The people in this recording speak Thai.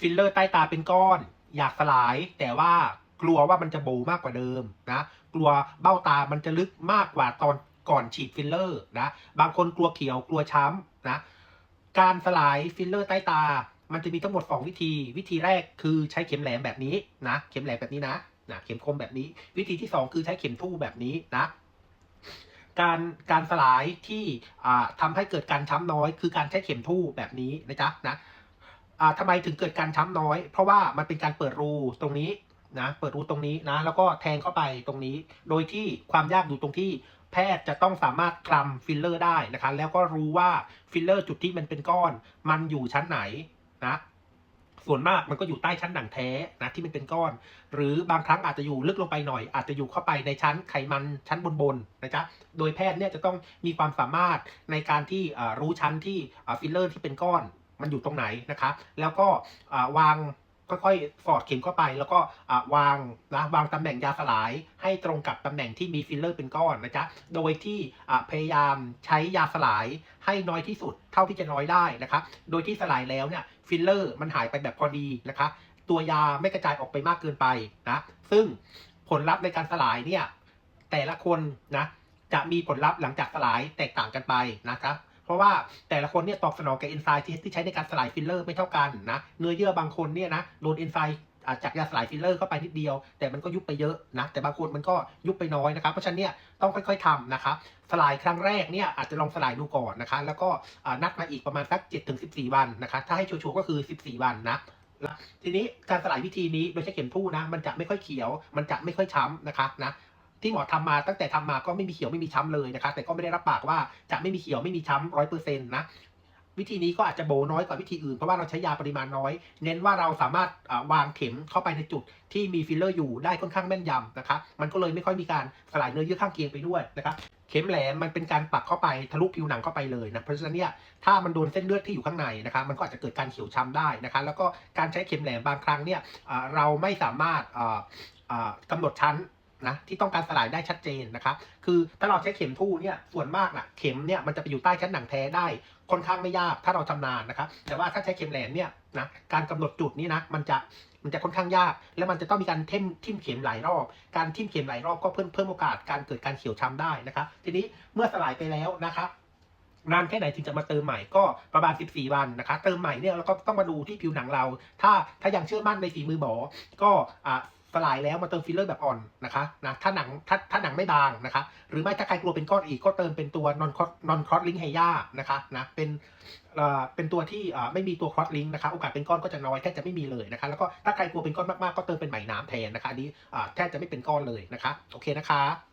ฟิลเลอร์ใต้ตาเป็นก้อน อยากสลาย แต่ว่ากลัวว่ามันจะโบมากกว่าเดิมนะ กลัวเบ้าตามันจะลึกมากกว่าตอนก่อนฉีดฟิลเลอร์นะ บางคนกลัวเขียวกลัวช้ำนะ การสลายฟิลเลอร์ใต้ตา มันจะมีทั้งหมด 2 วิธี วิธีแรกคือใช้เข็มแหลมแบบนี้นะ เข็มแหลมแบบนี้นะนะเข็มคมแบบนี้ วิธีที่ 2 คือใช้เข็มทู่แบบนี้นะ การการสลายที่อ่าทำให้เกิดการช้ำน้อย คือการใช้เข็มทู่แบบนี้นะจ๊ะนะ ทำไมถึงเกิดการช้ำน้อย เพราะว่ามันเป็นการเปิดรูตรงนี้นะเปิดรูตรงนี้นะ แล้วก็แทงเข้าไปตรงนี้ โดยที่ความยากอยู่ตรงที่แพทย์จะต้องสามารถคลำฟิลเลอร์ได้นะคะ แล้วก็รู้ว่าฟิลเลอร์จุดที่มันเป็นก้อน มันอยู่ชั้นไหนนะ ส่วนมากมันก็อยู่ใต้ชั้นหนังแท้นะที่มันเป็นก้อน หรือบางครั้งอาจจะอยู่ลึกลงไปหน่อย อาจจะอยู่เข้าไปในชั้นไขมันชั้นบนๆนะจ๊ะโดยแพทย์เนี่ยจะต้องมีความสามารถในการที่อ่ารู้ชั้นที่อ่าฟิลเลอร์ที่เป็นก้อน มันอยู่ตรงไหนนะคะ แล้วก็วางค่อยๆ สอดเข็มเข้าไป แล้วก็วางนะวางตำแหน่งยาสลาย ให้ตรงกับตำแหน่งที่มีฟิลเลอร์เป็นก้อนนะจ๊ะ โดยที่พยายามใช้ยาสลายให้น้อยที่สุดเท่าที่จะน้อยได้นะครับ โดยที่สลายแล้วเนี่ยฟิลเลอร์มันหายไปแบบพอดีนะคะ ตัวยาไม่กระจายออกไปมากเกินไปนะ ซึ่งผลลัพธ์ในการสลายเนี่ยแต่ละคนนะจะมีผลลัพธ์หลังจากสลายแตกต่างกันไปนะครับ เพราะว่าแต่ละคนเนี่ยตอบสนองกับเอนไซม์ที่ใช้ในการสลายฟิลเลอร์ไม่เท่ากันนะเนื้อเยื่อบางคนเนี่ยนะโดนเอนไซม์จากยาสลายฟิลเลอร์เข้าไปนิดเดียว แต่มันก็ยุบไปเยอะนะแต่บางคนมันก็ยุบไปน้อยนะครับ เพราะฉะนั้นเนี่ยต้องค่อยๆทำนะครับสลายครั้งแรกเนี่ยอาจจะลองสลายดูก่อนนะคะแล้วก็นัดมาอีกประมาณสัก7ถึง14 วันนะคะถ้าให้ชัวร์ก็คือ 14 วันนะทีนี้การสลายวิธีนี้โดยใช้เข็มทู่นะมันจะไม่ค่อยเขียว มันจะไม่ค่อยช้ำนะคะนะ ที่หมอทำมาตั้งแต่ทำมาก็ไม่มีเขียวไม่มีช้ำเลยนะคะ แต่ก็ไม่ได้รับปากว่าจะไม่มีเขียวไม่มีช้ำร้อยเปอร์เซ็นต์นะวิธีนี้ก็อาจจะโบน้อยกว่าวิธีอื่นเพราะว่าเราใช้ยาปริมาณน้อย เน้นว่าเราสามารถวางเข็มเข้าไปในจุดที่มีฟิลเลอร์อยู่ได้ค่อนข้างแม่นยำนะคะ มันก็เลยไม่ค่อยมีการสลายเนื้อเยื่อข้างเคียงไปด้วยนะครับเข็มแหลมมันเป็นการปักเข้าไปทะลุผิวหนังเข้าไปเลยนะเพราะฉะนั้นเนี่ยถ้ามันโดนเส้นเลือดที่อยู่ข้างในนะครับมันก็อาจจะเกิดการเขียวช้ำได้นะคะ แล้วก็การใช้เข็มแหลมบางครั้งเนี่ยเราไม่สามารถอ่าอ่ากำหนดชั้น นะที่ต้องการสลายได้ชัดเจนนะครับ คือถ้าเราใช้เข็มทู่เนี่ยส่วนมากนะเข็มเนี่ยมันจะไปอยู่ใต้ชั้นหนังแท้ได้ค่อนข้างไม่ยากถ้าเราชำนาญนะครับ แต่ว่าถ้าใช้เข็มแหลมเนี่ยนะการกำหนดจุดนี้นะมันจะมันจะค่อนข้างยาก แล้วมันจะต้องมีการเท่มทิ่มเข็มหลายรอบ การทิ่มเข็มหลายรอบก็เพิ่มเพิ่มโอกาสการเกิดการเขียวช้ำได้นะครับ ทีนี้เมื่อสลายไปแล้วนะครับนานแค่ไหนถึงจะมาเติมใหม่ก็ประมาณ 14 วันนะคะ เติมใหม่เนี่ยเราก็ต้องมาดูที่ผิวหนังเรา ถ้าถ้ายังเชื่อมั่นในฝีมือหมอก็อ่า สลายแล้วมาเติมฟิลเลอร์แบบอ่อนนะคะนะถ้าหนังถ้าถ้าหนังไม่บางนะคะ หรือไม่ถ้าใครกลัวเป็นก้อนอีกก็เติมเป็นตัวนอนคอร์นอนคอสลิงเฮย่านะคะนะเป็นเอ่อเป็นตัวที่เอ่อไม่มีตัวคอสลิงนะคะโอกาสเป็นก้อนก็จะน้อยแทบจะไม่มีเลยนะคะแล้วก็ถ้าใครกลัวเป็นก้อนมากๆก็เติมเป็นไหมน้ำแทนนะคะอันนี้อ่าแทบจะไม่เป็นก้อนเลยนะคะโอเคนะคะ